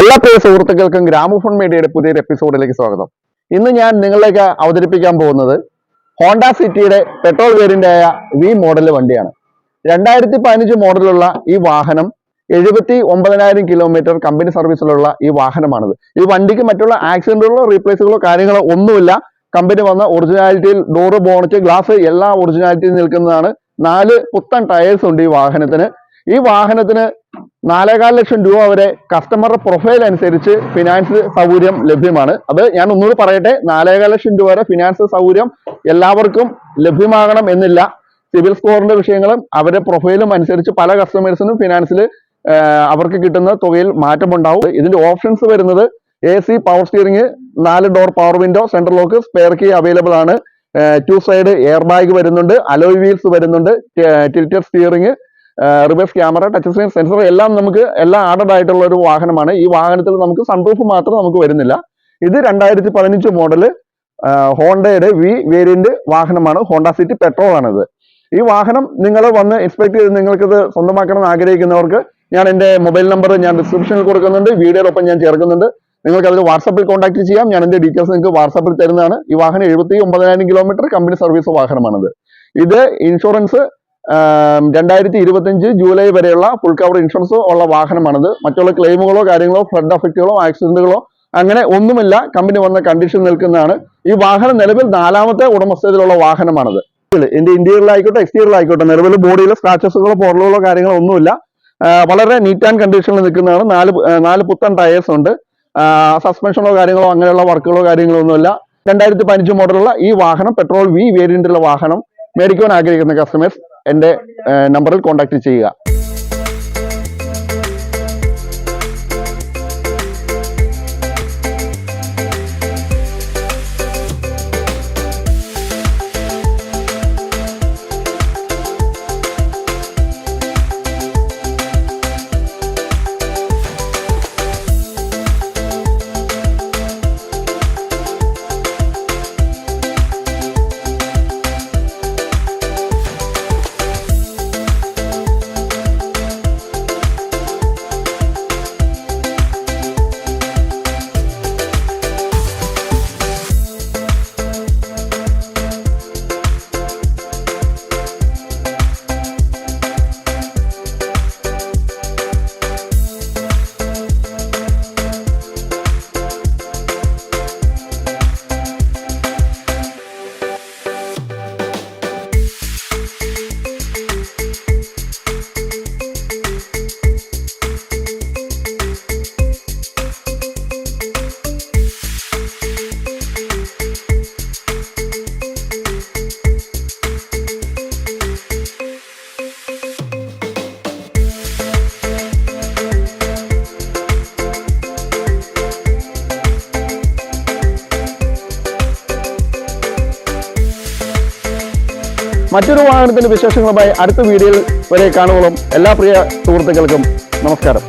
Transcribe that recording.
എല്ലാ പ്രിയ സുഹൃത്തുക്കൾക്കും ഗ്രാമഫോൺ മീഡിയയുടെ പുതിയൊരു എപ്പിസോഡിലേക്ക് സ്വാഗതം. ഇന്ന് ഞാൻ നിങ്ങളിലേക്ക് അവതരിപ്പിക്കാൻ പോകുന്നത് ഹോണ്ട സിറ്റിയുടെ പെട്രോൾ വേരിയന്റായ വി മോഡൽ വണ്ടിയാണ്. രണ്ടായിരത്തി പതിനഞ്ച് മോഡലുള്ള ഈ വാഹനം എഴുപത്തി ഒമ്പതിനായിരം കിലോമീറ്റർ കമ്പനി സർവീസിലുള്ള ഈ വാഹനമാണിത്. ഈ വണ്ടിക്ക് മറ്റുള്ള ആക്സിഡന്റുകളോ റീപ്ലേസുകളോ കാര്യങ്ങളോ ഒന്നുമില്ല. കമ്പനി വന്ന ഒറിജിനാലിറ്റിയിൽ ഡോറ് ബോണറ്റ് ഗ്ലാസ് എല്ലാ ഒറിജിനാലിറ്റിയിൽ നിൽക്കുന്നതാണ്. നാല് പുത്തൻ ടയേഴ്സ് ഉണ്ട് ഈ വാഹനത്തിന്. ഈ വാഹനത്തിന് നാലേകാൽ ലക്ഷം രൂപ വരെ കസ്റ്റമറുടെ പ്രൊഫൈൽ അനുസരിച്ച് ഫിനാൻസ് സൗകര്യം ലഭ്യമാണ്. അത് ഞാൻ ഒന്നുകൂടി പറയട്ടെ. നാലേകാൽ ലക്ഷം രൂപ വരെ ഫിനാൻസ് സൗകര്യം എല്ലാവർക്കും ലഭ്യമാകണം എന്നില്ല. സിവിൽ സ്കോറിന്റെ വിഷയങ്ങളും അവരുടെ പ്രൊഫൈലും അനുസരിച്ച് പല കസ്റ്റമേഴ്സിനും ഫിനാൻസിൽ അവർക്ക് കിട്ടുന്ന തുകയിൽ മാറ്റമുണ്ടാവും. ഇതിന്റെ ഓപ്ഷൻസ് വരുന്നത് എ സി പവർ സ്റ്റിയറിംഗ് നാല് door power window central lock spare key available ആണ്. ടു സൈഡ് എയർ ബാഗ് വരുന്നുണ്ട്. അലോയ് വീൽസ് വരുന്നുണ്ട്. Tilt steering reverse camera touch screen sensor എല്ലാം നമുക്ക് എല്ലാം ആഡഡ് ആയിട്ടുള്ള ഒരു വാഹനമാണ്. ഈ വാഹനത്തിൽ നമുക്ക് സൺപ്രൂഫ് മാത്രം നമുക്ക് വരുന്നില്ല. ഇത് രണ്ടായിരത്തി പതിനഞ്ച് മോഡൽ ഹോണ്ടയുടെ വി വേരിയന്റ് വാഹനമാണ്. ഹോണ്ട സിറ്റി പെട്രോൾ ആണിത്. ഈ വാഹനം നിങ്ങൾ വന്ന് ഇൻസ്പെക്ട് ചെയ്ത് നിങ്ങൾക്കിത് സ്വന്തമാക്കണം എന്ന് ആഗ്രഹിക്കുന്നവർക്ക് ഞാൻ എന്റെ മൊബൈൽ നമ്പർ ഞാൻ ഡിസ്ക്രിപ്ഷനിൽ കൊടുക്കുന്നുണ്ട്. വീഡിയോടൊപ്പം ഞാൻ ചേർക്കുന്നുണ്ട്. നിങ്ങൾക്ക് അതിൽ വാട്സാപ്പിൽ കോൺടാക്ട് ചെയ്യാം. ഞാൻ എന്റെ ഡീറ്റെയിൽസ് നിങ്ങൾക്ക് വാട്സാപ്പിൽ തരുന്നതാണ്. ഈ വാഹനം എഴുപത്തി ഒമ്പതിനായിരം കിലോമീറ്റർ കമ്പനി സർവീസ് വാഹനമാണിത്. ഇത് ഇൻഷുറൻസ് രണ്ടായിരത്തി ഇരുപത്തിയഞ്ച് ജൂലൈ വരെയുള്ള ഫുൾ കവർ ഇൻഷുറൻസ് ഉള്ള വാഹനമാണത്. മറ്റുള്ള ക്ലെയിമുകളോ കാര്യങ്ങളോ ഫ്ലഡ് അഫക്റ്റുകളോ ആക്സിഡന്റുകളോ അങ്ങനെ ഒന്നുമില്ല. കമ്പനി വന്ന കണ്ടീഷൻ നിൽക്കുന്നതാണ്. ഈ വാഹനം നിലവിൽ നാലാമത്തെ ഉടമസ്ഥതയിലുള്ള വാഹനമാണത്. എന്റെ ഇന്റീരിയറിലായിക്കോട്ടെ എക്സ്റ്റീരിയറിലായിക്കോട്ടെ നിലവിൽ ബോഡിയിൽ സ്ക്രാച്ചസുകളോ പോറലുകളോ കാര്യങ്ങളോ ഒന്നുമില്ല. വളരെ നീറ്റ് ആൻഡ് കണ്ടീഷനിൽ നിൽക്കുന്നതാണ്. നാല് നാല് പുത്തൻ ടയേഴ്സ് ഉണ്ട്. സസ്പെൻഷനോ കാര്യങ്ങളോ അങ്ങനെയുള്ള വർക്കുകളോ കാര്യങ്ങളോ ഒന്നുമില്ല. രണ്ടായിരത്തി പതിനഞ്ച് മോഡലുള്ള ഈ വാഹനം പെട്രോൾ വി വേരിയന്റുള്ള വാഹനം മേടിക്കുവാൻ ആഗ്രഹിക്കുന്ന കസ്റ്റമേഴ്സ് എന്റെ നമ്പറിൽ കോൺടാക്ട് ചെയ്യുക. മറ്റൊരു വാഹനത്തിന്റെ വിശേഷങ്ങളുമായി അടുത്ത വീഡിയോയിൽ വരെ കാണുകളും എല്ലാ പ്രിയ സുഹൃത്തുക്കൾക്കും നമസ്കാരം.